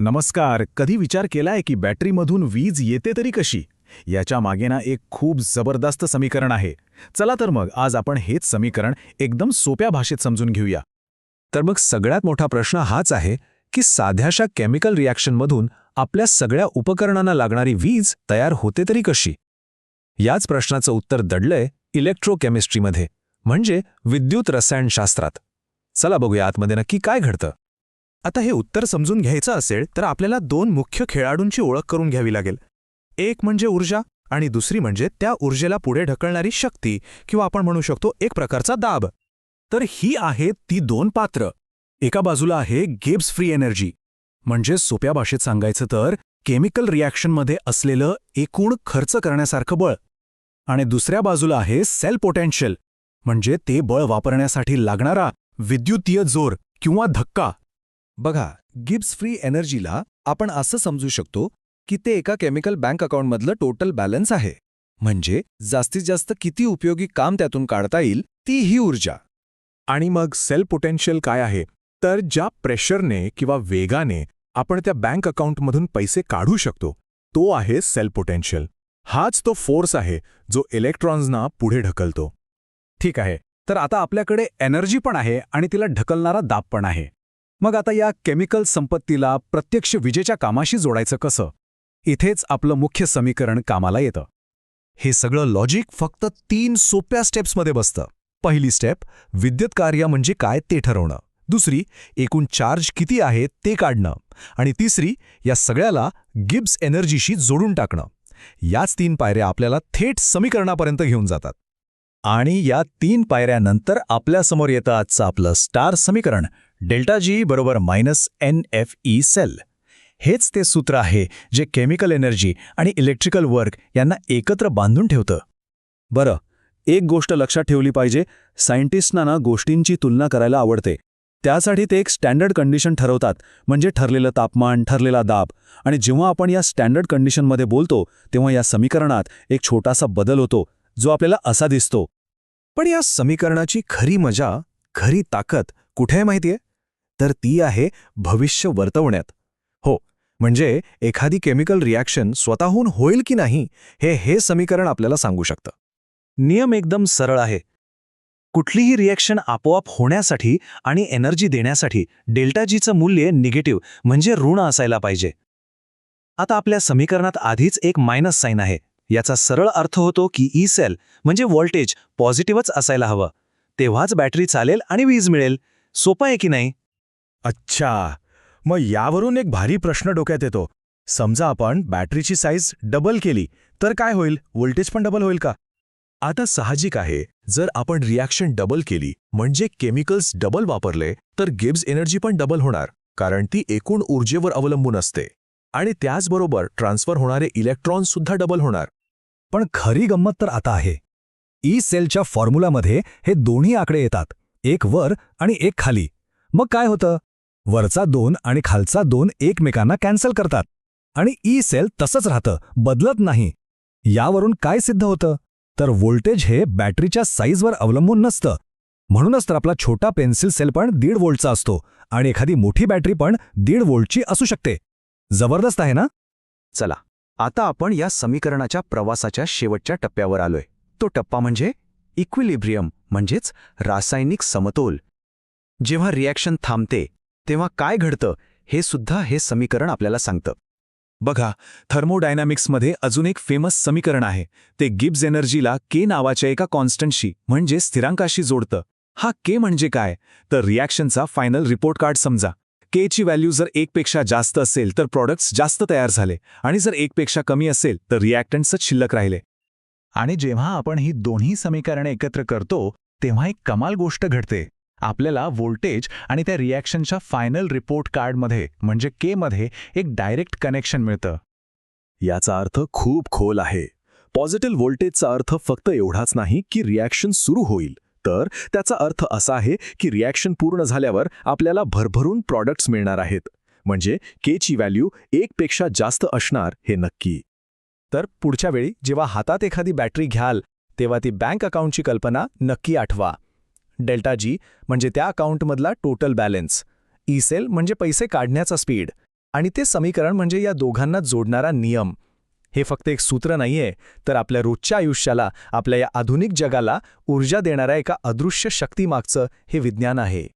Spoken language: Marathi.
नमस्कार कधी विचार केलाय की बॅटरीमधून वीज येते तरी कशी? याच्या मागे ना एक खूप जबरदस्त समीकरण आहे. चला तर मग आज आपण हेच समीकरण एकदम सोप्या भाषेत समजून घेऊया. तर मग सगळ्यात मोठा प्रश्न हाच आहे की साध्याशा केमिकल रिॲक्शनमधून आपल्या सगळ्या उपकरणांना लागणारी वीज तयार होते तरी कशी? याच प्रश्नाचं उत्तर दडलंय इलेक्ट्रोकेमिस्ट्रीमध्ये म्हणजे विद्युत रसायनशास्त्रात. चला बघूया आतमध्ये नक्की काय घडतं. आता हे उत्तर समजून घ्यायचं असेल तर आपल्याला दोन मुख्य खेळाडूंची ओळख करून घ्यावी लागेल. एक म्हणजे ऊर्जा आणि दुसरी म्हणजे त्या ऊर्जेला पुढे ढकलणारी शक्ती किंवा आपण म्हणू शकतो एक प्रकारचा दाब. तर ही आहेत ती दोन पात्र. एका बाजूला आहे गेब्स फ्री एनर्जी म्हणजे सोप्या भाषेत सांगायचं तर केमिकल रिॲक्शनमध्ये असलेलं एकूण खर्च करण्यासारखं बळ. आणि दुसऱ्या बाजूला आहे सेल पोटेन्शियल म्हणजे ते बळ वापरण्यासाठी लागणारा विद्युतीय जोर किंवा धक्का. बघा गिब्स फ्री एनर्जीला आपण असं समजू शकतो की ते एका केमिकल बँक अकाउंटमधलं टोटल बॅलन्स आहे. म्हणजे जास्तीत जास्त किती उपयोगी काम त्यातून काढता येईल ती ही ऊर्जा. आणि मग सेल पोटेन्शियल काय आहे? तर ज्या प्रेशरने किंवा वेगाने आपण त्या बँक अकाउंटमधून पैसे काढू शकतो तो आहे सेल पोटेन्शियल. हाच तो फोर्स आहे जो इलेक्ट्रॉन्सना पुढे ढकलतो. ठीक आहे तर आता आपल्याकडे एनर्जी पण आहे आणि तिला ढकलणारा दाब पण आहे. मग आता या केमिकल संपत्तीला प्रत्यक्ष विजेच्या कामाशी जोडायचं कसं? इथेच आपलं मुख्य समीकरण कामाला येतं. हे सगळं लॉजिक फक्त तीन सोप्या स्टेप्समध्ये बसतं. पहिली स्टेप विद्युत कार्य म्हणजे काय ते ठरवणं. दुसरी एकूण चार्ज किती आहे ते काढणं. आणि तिसरी या सगळ्याला गिब्स एनर्जीशी जोडून टाकणं. याच तीन पायऱ्या आपल्याला थेट समीकरणापर्यंत घेऊन जातात. आणि या तीन पायऱ्यानंतर आपल्यासमोर येतं आजचं आपलं स्टार समीकरण डेल्टा जी बरोबर minus N F E cell. हेच ते सूत्र आहे जे केमिकल एनर्जी आणि इलेक्ट्रिकल वर्क यांना एकत्र बांधून ठेवतं. बरं एक गोष्ट लक्षात ठेवली पाहिजे सायंटिस्टना ना गोष्टींची तुलना करायला आवडते. त्यासाठी ते एक स्टँडर्ड कंडिशन ठरवतात म्हणजे ठरलेलं तापमान ठरलेला दाब. आणि जेव्हा आपण या स्टँडर्ड कंडिशनमध्ये बोलतो तेव्हा या समीकरणात एक छोटासा बदल होतो जो आपल्याला असा दिसतो. पण या समीकरणाची खरी मजा खरी ताकद कुठे आहे माहितीये? तर ती आहे भविष्य वर्तवण्यात. हो म्हणजे एखादी केमिकल रिॲक्शन स्वतःहून होईल की नाही हे हे समीकरण आपल्याला सांगू शकतं. नियम एकदम सरळ आहे. कुठलीही रिॲक्शन आपोआप होण्यासाठी आणि एनर्जी देण्यासाठी डेल्टा जीचं मूल्य निगेटिव्ह म्हणजे ऋण असायला पाहिजे. आता आपल्या समीकरणात आधीच एक मायनस साईन आहे. याचा सरळ अर्थ होतो की ई सेल म्हणजे व्होल्टेज पॉझिटिव्हच असायला हवं. तेव्हाच बॅटरी चालेल आणि वीज मिळेल. सोपं आहे की नाही? अच्छा. मग यावरून एक भारी प्रश्न डोक्यात येतो. समजा आपण बॅटरीची साईज डबल केली तर काय होईल? व्होल्टेज पण डबल होईल का? आता साहजिक आहे. जर आपण रिॲक्शन डबल केली म्हणजे केमिकल्स डबल वापरले तर गिब्स एनर्जी पण डबल होणार कारण ती एकूण ऊर्जेवर अवलंबून असते. आणि त्याचबरोबर ट्रान्सफर होणारे इलेक्ट्रॉन सुद्धा डबल होणार. पण खरी गंमत तर आता आहे. ई सेलच्या फॉर्म्युलामध्ये हे दोन्ही आकडे येतात एक वर आणि एक खाली. मग काय होतं? वरचा दोन आणि खालचा दोन एकमेकांना कॅन्सल करतात. आणि ई सेल तसंच राहतं बदलत नाही. यावरून काय सिद्ध होतं? तर व्होल्टेज हे बॅटरीच्या साईजवर अवलंबून नसतं. म्हणूनच तर आपला छोटा पेन्सिल सेल पण दीड वोल्टचा असतो आणि एखादी मोठी बॅटरी पण दीड वोल्टची असू शकते. जबरदस्त आहे ना? चला. आता आपण या समीकरणाच्या प्रवासाच्या शेवटच्या टप्प्यावर आलोय. तो टप्पा म्हणजे इक्विलिब्रियम म्हणजेच रासायनिक समतोल. जेव्हा रिॲक्शन थांबते तेव्हा काय घडतं हे सुद्धा हे समीकरण आपल्याला सांगतं. बघा थर्मोडायनामिक्समध्ये अजून एक फेमस समीकरण आहे. ते गिब्स एनर्जीला के नावाच्या एका कॉन्स्टंटशी म्हणजे स्थिरांकाशी जोडतं. हा के म्हणजे काय? तर रिॲक्शनचा फायनल रिपोर्ट कार्ड समजा. के ची व्हॅल्यू जर एकपेक्षा जास्त असेल तर प्रॉडक्ट्स जास्त तयार झाले. आणि जर एकपेक्षा कमी असेल तर रिॲक्टंट्सच शिल्लक राहिले. आणि जेव्हा आपण ही दोन्ही समीकरणे एकत्र करतो तेव्हा एक कमाल गोष्ट घडते. आपल्याला व्होल्टेज आणि त्या रिॲक्शनच्या फायनल रिपोर्ट कार्डमध्ये म्हणजे के मध्ये एक डायरेक्ट कनेक्शन मिळतं. याचा अर्थ खूप खोल आहे. पॉझिटिव्ह व्होल्टेजचा अर्थ फक्त एवढाच नाही की रिॲक्शन सुरू होईल. तर त्याचा अर्थ असा आहे की रिॲक्शन पूर्ण झाल्यावर आपल्याला भरभरून प्रॉडक्ट्स मिळणार आहेत. म्हणजे केची व्हॅल्यू एकपेक्षा जास्त असणार हे नक्की. तर पुढच्या वेळी जेव्हा हातात एखादी बॅटरी घ्याल तेव्हा ती बँक अकाउंटची कल्पना नक्की आठवा. डेल्टा जी म्हणजे त्या अकाउंटमधला टोटल बॅलन्स ई सेल म्हणजे पैसे काढण्याचा स्पीड आणि ते समीकरण म्हणजे या दोघांना जोडणारा नियम. हे फक्त एक सूत्र नाहीये तर आपल्या रोजच्या आयुष्याला आपल्या या आधुनिक जगाला ऊर्जा देणाऱ्या एका अदृश्य शक्तीमागचं हे विज्ञान आहे.